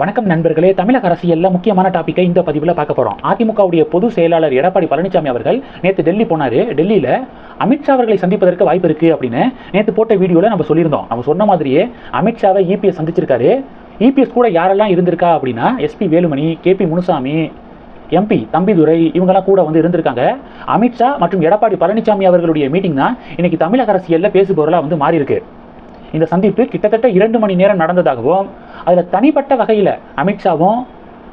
வணக்கம் நண்பர்களே. தமிழக அரசியல்ல முக்கியமான டாப்பிக்கை இந்த பதிவில் பார்க்க போறோம். அதிமுகவுடைய பொதுச் செயலாளர் எடப்பாடி பழனிசாமி அவர்கள் நேற்று டெல்லி போனாரு. டெல்லியில அமித்ஷா அவர்களை சந்திப்பதற்கு வாய்ப்பு இருக்கு அப்படின்னு நேற்று போட்ட வீடியோல நம்ம சொல்லியிருந்தோம். நம்ம சொன்ன மாதிரியே அமித்ஷாவை இபிஎஸ் சந்திச்சிருக்காரு. இபிஎஸ் கூட யாரெல்லாம் இருந்திருக்கா அப்படின்னா S P Velumani K P Munusamy M P Thambidurai இவங்கெல்லாம் கூட வந்து இருந்திருக்காங்க. அமித்ஷா மற்றும் எடப்பாடி பழனிசாமி அவர்களுடைய மீட்டிங் தான் இன்னைக்கு தமிழக அரசியலில் பேசுபொருளா வந்து மாறி இருக்கு இந்த சந்திப்பு கிட்டத்தட்ட இரண்டு மணி நேரம் நடந்ததாகவும் அதில் தனிப்பட்ட வகையில் அமித்ஷாவும்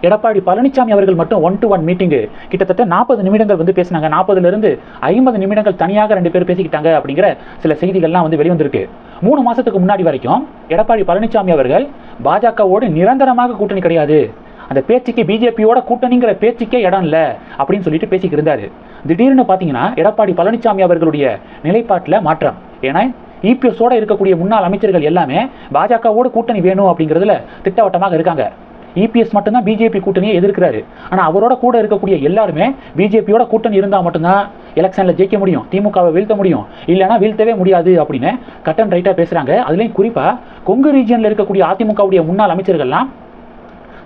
எடப்பாடி பழனிசாமி அவர்கள் மட்டும் ஒன் டு ஒன் மீட்டிங்கு கிட்டத்தட்ட நாற்பது நிமிடங்கள் வந்து பேசினாங்க. நாற்பதுலேருந்து ஐம்பது நிமிடங்கள் தனியாக ரெண்டு பேர் பேசிக்கிட்டாங்க அப்படிங்கிற சில செய்திகள்லாம் வந்து வெளிவந்திருக்கு. மூணு மாதத்துக்கு முன்னாடி வரைக்கும் எடப்பாடி பழனிசாமி அவர்கள் பாஜகவோடு நிரந்தரமாக கூட்டணி கிடையாது. அந்த பேச்சுக்கு பிஜேபியோட கூட்டணிங்கிற பேச்சுக்கே இடம் இல்லை அப்படின்னு சொல்லிட்டு பேசிக்கிட்டு திடீர்னு பார்த்தீங்கன்னா எடப்பாடி பழனிசாமி அவர்களுடைய நிலைப்பாட்டில் மாற்றம். ஏன்னா இபிஎஸோட இருக்கக்கூடிய முன்னாள் அமைச்சர்கள் எல்லாமே பாஜகவோட கூட்டணி வேணும் அப்படிங்கிறதுல திட்டவட்டமாக இருக்காங்க. இபிஎஸ் மட்டும்தான் பிஜேபி கூட்டணியை எதிர்க்கிறாரு. ஆனால் அவரோட கூட இருக்கக்கூடிய எல்லாருமே பிஜேபியோட கூட்டணி இருந்தால் மட்டும்தான் எலெக்ஷனில் ஜெயிக்க முடியும் திமுகவை வீழ்த்த முடியும். இல்லைனா வீழ்த்தவே முடியாது அப்படின்னு கட்டன் ரைட்டாக பேசுகிறாங்க அதுலேயும் குறிப்பாக கொங்கு ரீஜியனில் இருக்கக்கூடிய அதிமுகவுடைய முன்னாள் அமைச்சர்கள்லாம்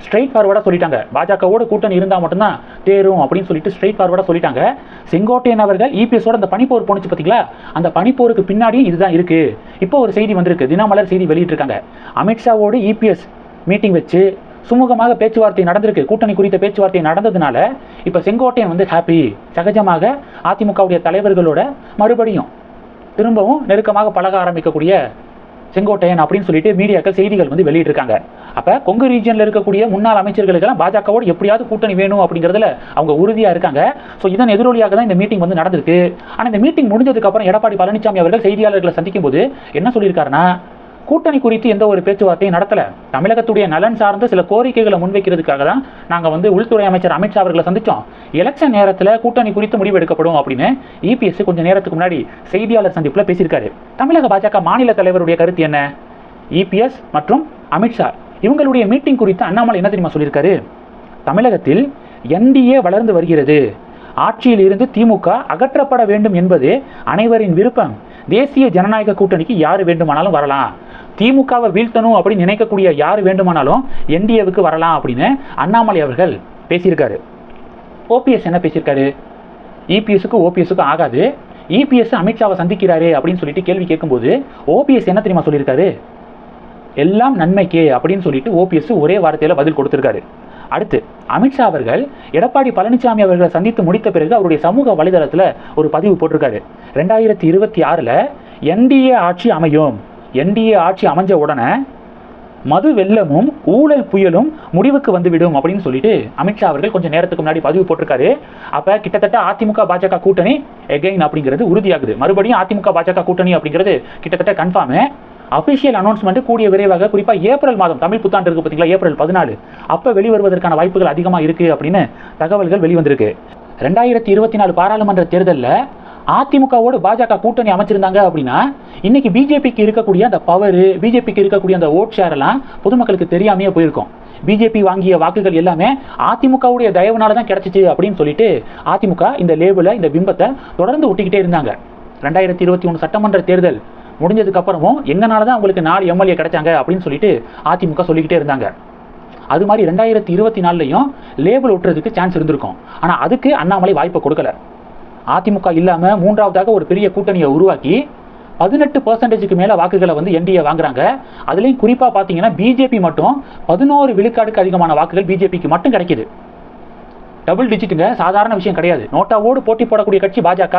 ஸ்ட்ரைட் ஃபார்வர்டாக சொல்லிட்டாங்க. பாஜகவோட கூட்டணி இருந்தால் மட்டும்தான் தேரும் அப்படின்னு சொல்லிட்டு ஸ்ட்ரைட் ஃபார்வர்டாக சொல்லிட்டாங்க. செங்கோட்டையன் அவர்கள் இபிஎஸோட அந்த பனிப்போர் போனுச்சு பார்த்தீங்களா அந்த பனிப்போருக்கு பின்னாடியும் இதுதான் இருக்குது இப்போ ஒரு செய்தி வந்திருக்கு. தினமலர் செய்தி வெளியிட்டிருக்காங்க. அமித்ஷாவோடு இபிஎஸ் மீட்டிங் வச்சு சுமூகமாக பேச்சுவார்த்தை நடந்திருக்கு. கூட்டணி குறித்த பேச்சுவார்த்தை நடந்ததுனால இப்போ செங்கோட்டையன் வந்து ஹாப்பி சகஜமாக அதிமுகவுடைய தலைவர்களோட மறுபடியும் திரும்பவும் நெருக்கமாக பழக ஆரம்பிக்கக்கூடிய செங்கோட்டையன் அப்படின்னு சொல்லிட்டு மீடியாக்கள் செய்திகள் வந்து வெளியிட்டிருக்காங்க. அப்போ கொங்கு ரீஜனில் இருக்கக்கூடிய முன்னாள் அமைச்சர்களுக்கெல்லாம் பாஜகவோடு எப்படியாவது கூட்டணி வேணும் அப்படிங்கிறதுல அவங்க உறுதியாக இருக்காங்க. ஸோ இதன் எதிரொலியாக தான் இந்த மீட்டிங் வந்து நடந்திருக்கு. ஆனால் இந்த மீட்டிங் முடிஞ்சதுக்கு அப்புறம் எடப்பாடி பழனிசாமி அவர்கள் செய்தியாளர்களை சந்திக்கும் போது என்ன சொல்லியிருக்காருன்னா கூட்டணி குறித்து எந்த ஒரு பேச்சுவார்த்தையும் நடத்தல. தமிழகத்துடைய நலன் சார்ந்த சில கோரிக்கைகளை முன்வைக்கிறதுக்காக தான் நாங்கள் வந்து உள்துறை அமைச்சர் அமித்ஷா அவர்களை சந்திச்சோம். எலெக்ஷன் நேரத்தில் கூட்டணி குறித்து முடிவு எடுக்கப்படும் அப்படின்னு இபிஎஸ் கொஞ்சம் நேரத்துக்கு முன்னாடி செய்தியாளர் சந்திப்பில் பேசியிருக்காரு. தமிழக பாஜக மாநில தலைவருடைய கருத்து என்ன? இபிஎஸ் மற்றும் அமித்ஷா இவங்களுடைய மீட்டிங் குறித்து அண்ணாமலை என்ன தெரியுமா சொல்லியிருக்காரு? தமிழகத்தில் என்டிஏ வளர்ந்து வருகிறது. ஆட்சியில் இருந்து திமுக அகற்றப்பட வேண்டும் என்பது அனைவரின் விருப்பம். தேசிய ஜனநாயக கூட்டணிக்கு யார் வேண்டுமானாலும் வரலாம். திமுகவை வீழ்த்தணும் அப்படின்னு நினைக்கக்கூடிய யார் வேண்டுமானாலும் என்டிஏவுக்கு வரலாம் அப்படின்னு அண்ணாமலை அவர்கள் பேசியிருக்காரு. ஓபிஎஸ் என்ன பேசியிருக்காரு? இபிஎஸ்க்கு ஓபிஎஸ்க்கு ஆகாது. இபிஎஸ் அமித்ஷாவை சந்திக்கிறாரு அப்படின்னு சொல்லிட்டு கேள்வி கேட்கும்போது ஓபிஎஸ் என்ன தெரியுமா சொல்லியிருக்காரு? எல்லாம் நன்மைக்கே அப்படின்னு சொல்லிட்டு ஓபிஎஸ் ஒரே வார்த்தையில் பதில் கொடுத்துருக்காரு. அடுத்து அமித்ஷா அவர்கள் எடப்பாடி பழனிசாமி அவர்களை சந்தித்து முடித்த பிறகு அவருடைய சமூக வலைதளத்தில் ஒரு பதிவு போட்டிருக்காரு. ரெண்டாயிரத்தி இருபத்தி ஆறில் என்டிஏ ஆட்சி அமையும். என்டிஏ ஆட்சி அமைஞ்ச உடனே மது வெள்ளமும் ஊழல் புயலும் முடிவுக்கு வந்துவிடும் அப்படின்னு சொல்லிட்டு அமித்ஷா அவர்கள் கொஞ்சம் நேரத்துக்கு முன்னாடி பதிவு போட்டிருக்காரு. அப்ப கிட்டத்தட்ட அதிமுக பாஜக கூட்டணி எகைன் அப்படிங்கிறது உறுதியாகுது. மறுபடியும் அதிமுக பாஜக கூட்டணி அப்படிங்கிறது கிட்டத்தட்ட கன்ஃபார்மு அபிஷியல் அனௌன்ஸ்மெண்ட் கூடிய விரைவாக குறிப்பாக ஏப்ரல் மாதம் தமிழ் புத்தாண்டு இருக்கு பார்த்தீங்களா ஏப்ரல் பதினாலு. அப்போ வெளிவருவதற்கான வாய்ப்புகள் அதிகமாக இருக்கு அப்படின்னு தகவல்கள் வெளிவந்திருக்கு. ரெண்டாயிரத்தி இருபத்தி நாலு பாராளுமன்ற தேர்தலில் அதிமுகவோடு பாஜக கூட்டணி அமைச்சிருந்தாங்க அப்படின்னா இன்னைக்கு பிஜேபிக்கு இருக்கக்கூடிய அந்த பவர் பிஜேபிக்கு இருக்கக்கூடிய அந்த ஓட் ஷேர் எல்லாம் பொதுமக்களுக்கு தெரியாமையே போயிருக்கும். பிஜேபி வாங்கிய வாக்குகள் எல்லாமே அதிமுகவுடைய தயவுனால தான் கிடைச்சிச்சு அப்படின்னு சொல்லிட்டு அதிமுக இந்த லேபிளை இந்த பிம்பத்தை தொடர்ந்து ஒட்டிக்கிட்டே இருந்தாங்க. ரெண்டாயிரத்தி இருபத்தி ஒன்று சட்டமன்ற தேர்தல் முடிஞ்சதுக்கு அப்புறமும் எங்கனால தான் உங்களுக்கு நாலு எம்எல்ஏ கிடைச்சாங்க அப்படின்னு சொல்லிட்டு அதிமுக சொல்லிக்கிட்டே இருந்தாங்க. அது மாதிரி ரெண்டாயிரத்தி இருபத்தி நாலுலையும் லேபிள் ஒட்டுறதுக்கு சான்ஸ் இருந்திருக்கும். ஆனால் அதுக்கு அண்ணாமலை வாய்ப்பை கொடுக்கல. அதிமுக இல்லாமல் மூன்றாவதாக ஒரு பெரிய கூட்டணியை உருவாக்கி பதினெட்டு பர்சன்டேஜுக்கு மேலே வாக்குகளை வந்து என்டிஏ வாங்குறாங்க. அதுலேயும் குறிப்பாக பார்த்தீங்கன்னா பிஜேபி மட்டும் பதினோரு விழுக்காடுக்கு அதிகமான வாக்குகள் பிஜேபிக்கு மட்டும் கிடைக்குது. டபுள் டிஜிட்டுங்க சாதாரண விஷயம் கிடையாது. நோட்டாவோடு போட்டி போடக்கூடிய கட்சி பாஜக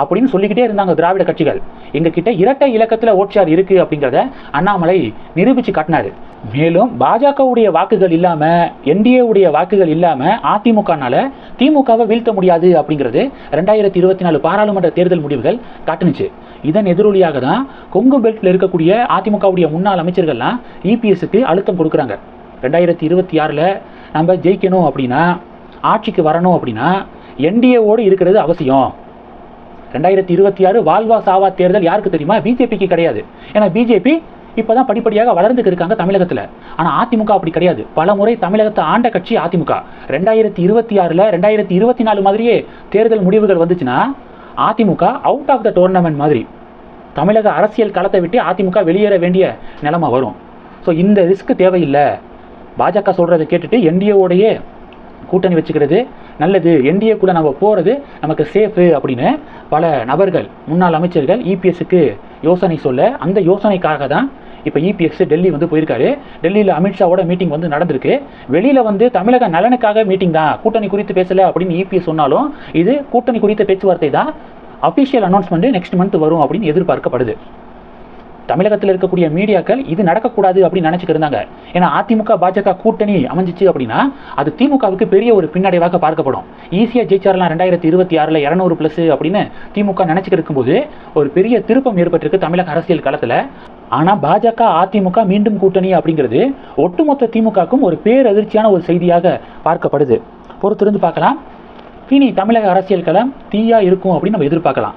அப்படின்னு சொல்லிக்கிட்டே இருந்தாங்க திராவிட கட்சிகள். எங்ககிட்ட இரட்டை இலக்கத்தில் ஓட்சார் இருக்கு அப்படிங்கிறத அண்ணாமலை நிரூபிச்சு காட்டினாரு. மேலும் பாஜகவுடைய வாக்குகள் இல்லாம என்டிஏவுடைய வாக்குகள் இல்லாம அதிமுகனால திமுகவை வீழ்த்த முடியாது அப்படிங்கிறது ரெண்டாயிரத்தி இருபத்தி நாலு பாராளுமன்ற தேர்தல் முடிவுகள் காட்டுனுச்சு. இதன் எதிரொலியாக தான் கொங்கு பெல்ட்ல இருக்கக்கூடிய அதிமுகவுடைய முன்னாள் அமைச்சர்கள்லாம் இபிஎஸ்க்கு அழுத்தம் கொடுக்குறாங்க. ரெண்டாயிரத்தி இருபத்தி ஆறில் நம்ம ஜெயிக்கணும் அப்படின்னா ஆட்சிக்கு வரணும் அப்படின்னா என்டிஏவோடு இருக்கிறது அவசியம். ரெண்டாயிரத்தி இருபத்தி ஆறு வாழ்வா சாவா தேர்தல் யாருக்கு தெரியுமா? பிஜேபிக்கு கிடையாது. ஏன்னா பிஜேபி இப்போ தான் படிப்படியாக வளர்ந்துக்கு இருக்காங்க தமிழகத்தில். ஆனால் அதிமுக அப்படி கிடையாது. பல முறை தமிழகத்தை ஆண்ட கட்சி அதிமுக. ரெண்டாயிரத்தி இருபத்தி ஆறில் ரெண்டாயிரத்தி இருபத்தி நாலு மாதிரியே தேர்தல் முடிவுகள் வந்துச்சுன்னா AIADMK out of the tournament மாதிரி. தமிழக அரசியல் களத்தை விட்டு அதிமுக வெளியேற வேண்டிய நிலைமை வரும். ஸோ இந்த ரிஸ்க் தேவையில்லை. பாஜக சொல்கிறத கேட்டுட்டு என்டிஏவோடையே கூட்டணி வச்சுக்கிறது நல்லது. என்டிஏ கூட நம்ம போகிறது நமக்கு சேஃபு அப்படின்னு பல நபர்கள் முன்னாள் அமைச்சர்கள் இபிஎஸ்க்கு யோசனை சொல்ல அந்த யோசனைக்காக தான் இப்போ இபிஎஸ் டெல்லி வந்து போயிருக்காரு. டெல்லியில் அமித்ஷாவோட மீட்டிங் வந்து நடந்திருக்கு. வெளியில் வந்து தமிழக நலனுக்காக மீட்டிங் தான். கூட்டணி குறித்து பேசலை அப்படின்னு இபிஎஸ் சொன்னாலும் இது கூட்டணி குறித்த பேச்சுவார்த்தை தான். அஃபிஷியல் அனௌன்ஸ்மெண்ட் நெக்ஸ்ட் மந்த் வரும் அப்படின்னு எதிர்பார்க்கப்படுது. தமிழகத்தில் இருக்கக்கூடிய மீடியாக்கள் இது நடக்கக்கூடாது அப்படின்னு நினச்சிட்டு இருந்தாங்க. ஏன்னா அதிமுக பாஜக கூட்டணி அமைஞ்சிச்சு அப்படின்னா அது திமுகவுக்கு பெரிய ஒரு பின்னடைவாக பார்க்கப்படும். ஈஸியாக ஜெயிச்சாரலாம் ரெண்டாயிரத்தி இருபத்தி ஆறில் இரநூறு ப்ளஸ் அப்படின்னு திமுக நினச்சிக்கிட்டு இருக்கும்போது ஒரு பெரிய திருப்பம் ஏற்பட்டிருக்கு தமிழக அரசியல் களத்தில். ஆனால் பாஜக அதிமுக மீண்டும் கூட்டணி அப்படிங்கிறது ஒட்டுமொத்த திமுகவுக்கும் ஒரு பேரதிர்ச்சியான ஒரு செய்தியாக பார்க்கப்படுது. பொறுத்திருந்து பார்க்கலாம். இனி தமிழக அரசியல் களம் தீயா இருக்கும் அப்படின்னு நம்ம எதிர்பார்க்கலாம்.